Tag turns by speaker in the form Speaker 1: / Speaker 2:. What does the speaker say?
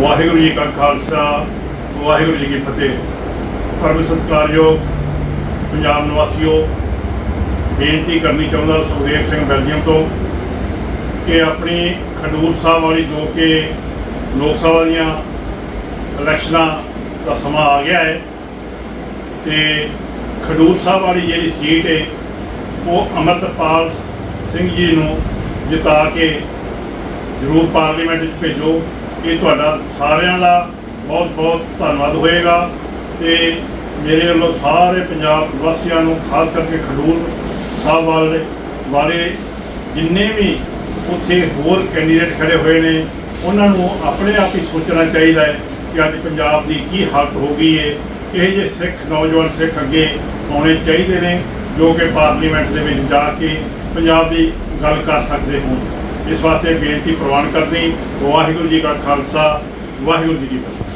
Speaker 1: ਵਾਹਿਗੁਰੂ ਜੀ ਕਾ ਖਾਲਸਾ, ਵਾਹਿਗੁਰੂ ਜੀ ਕੀ ਫਤਿਹ। ਪਰਮ ਸਤਿਕਾਰਯੋਗ ਪੰਜਾਬ ਨਿਵਾਸੀਓ, ਬੇਨਤੀ ਕਰਨੀ ਚਾਹੁੰਦਾ ਸੁਖਦੇਵ ਸਿੰਘ ਬੈਲਜੀਅਮ ਤੋਂ ਕਿ ਆਪਣੀ ਖਡੂਰ ਸਾਹਿਬ ਵਾਲੀ ਜੋ ਕਿ ਲੋਕ ਸਭਾ ਦੀਆਂ ਇਲੈਕਸ਼ਨਾਂ ਦਾ ਸਮਾਂ ਆ ਗਿਆ ਹੈ ਤੇ ਖਡੂਰ ਸਾਹਿਬ ਵਾਲੀ ਜਿਹੜੀ ਸੀਟ ਹੈ, ਉਹ ਅਮਰਤਪਾਲ ਸਿੰਘ ਜੀ ਨੂੰ ਜਿਤਾ ਕੇ ਜ਼ਰੂਰ ਪਾਰਲੀਮੈਂਟ ਵਿੱਚ ਭੇਜੋ। ਇਹ ਤੁਹਾਡਾ ਸਾਰਿਆਂ ਦਾ ਬਹੁਤ ਬਹੁਤ ਧੰਨਵਾਦ ਹੋਏਗਾ ਤੇ ਮੇਰੇ ਵੱਲੋਂ ਸਾਰੇ ਪੰਜਾਬ ਵਾਸੀਆਂ ਨੂੰ ਖਾਸ ਕਰਕੇ ਖਡੂਰ ਸਾਹਿਬ ਵਾਲੇ ਵਾਲੇ ਜਿੰਨੇ ਵੀ ਉੱਥੇ ਹੋਰ ਕੈਂਡੀਡੇਟ ਖੜੇ ਹੋਏ ਨੇ, ਉਹਨਾਂ ਨੂੰ ਆਪਣੇ ਆਪ ਹੀ ਸੋਚਣਾ ਚਾਹੀਦਾ ਹੈ ਕਿ ਅੱਜ ਪੰਜਾਬ ਦੀ ਕੀ ਹਾਲਤ ਹੋ ਗਈ ਹੈ ਇਹ ਜੇ ਸਿੱਖ ਨੌਜਵਾਨ ਸਿੱਖ ਅੱਗੇ ਆਉਣੇ ਚਾਹੀਦੇ ਨੇ ਜੋ ਕਿ ਪਾਰਲੀਮੈਂਟ ਦੇ ਵਿੱਚ ਜਾ ਕੇ ਪੰਜਾਬ ਦੀ ਗੱਲ ਕਰ ਸਕਦੇ ਹੋਣ। ਇਸ ਵਾਸਤੇ ਬੇਨਤੀ ਪ੍ਰਵਾਨ ਕਰਨੀ ਵਾਹਿਗੁਰੂ ਜੀ ਕਾ ਖਾਲਸਾ ਵਾਹਿਗੁਰੂ ਜੀ ਕੀ ਫਤਿਹ।